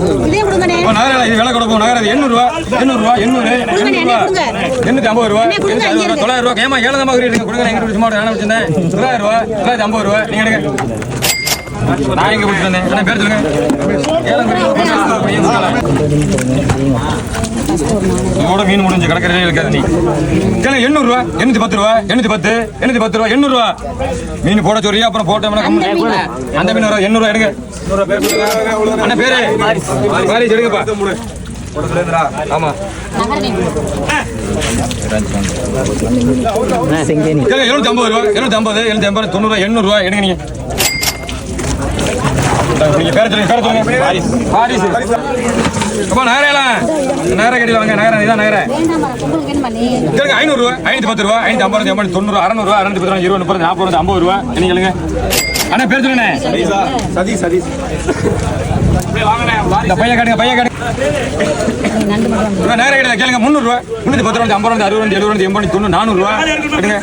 இது விலை கொடுப்போம் நகரம் எண்ணூறுவா. எண்ணூறுவா எண்ணூறு. எண்ணூறுவா. எண்ணூத்தி ஐம்பது ரூபா. தொள்ளாயிரம் ரூபா. ஏமா ஏழு தான் கொடுங்க எங்க சும்மா வேணாம் வச்சிருந்தேன். தொள்ளாயிரம் ரூபா. தொள்ளாயிரத்தி ஐம்பது ரூபா. நீங்க எடுங்க நான் எங்க கொடுத்துருந்தேன் பேர் சொல்லுங்க. இதோட மீன் முடிஞ்சு கிடக்கிறதே இருக்காது நீ. கேளுங்க எண்ணூறு ரூபா எண்ணூத்தி பத்து ரூபா? எண்ணூத்தி பத்து? எண்ணூத்தி பத்து ரூபா? எண்ணூறு ரூபா மீன் போட சொல்றியா அப்புறம் போட்டோம்னா அந்த மீன். வரும் எண்ணூறு ரூபா எடுங்க. அண்ணா பேரு? மாரி எடுங்கப்பா ஆமா. எழுநூத்தி ஐம்பது ரூபா எழுநூத்தி ஐம்பது எழுநூத்தி ஐம்பது தொண்ணூறு ரூபா எண்ணூறு ரூபா எடுங்க நீங்க. பேர சொல்லுங்க பேர சொல்லுங்க. பாரிஸ் அப்பா நகரையெல்லாம் நகர கட்டில வாங்க நகர இதான் நகர. கேளுங்க ஐநூறு ரூபா ஐநூத்தி பத்து ரூபா ஐநூத்தி ஐம்பது ஐம்பது தொண்ணூறு அறநூறு ரூபா அறுநூத்தி பத்து ரூபா இருபது முப்பது நாற்பது ஐம்பது ரூபா என்ன கேளுங்க. அண்ணா பேர் சொல்லுங்க சதீஷ் சதீஷ். இந்த பையன் காட்டுங்க பையன் காட்டுங்க. நேரம் கிடையாது கேளுங்க முந்நூறு ரூபா முன்னூத்தி பத்து ரூபா ஐம்பது ரூபா அறுபது ரூபா எழுபது ரூபா எண்பது தொண்ணூறு நானூறு ரூபா எடுங்க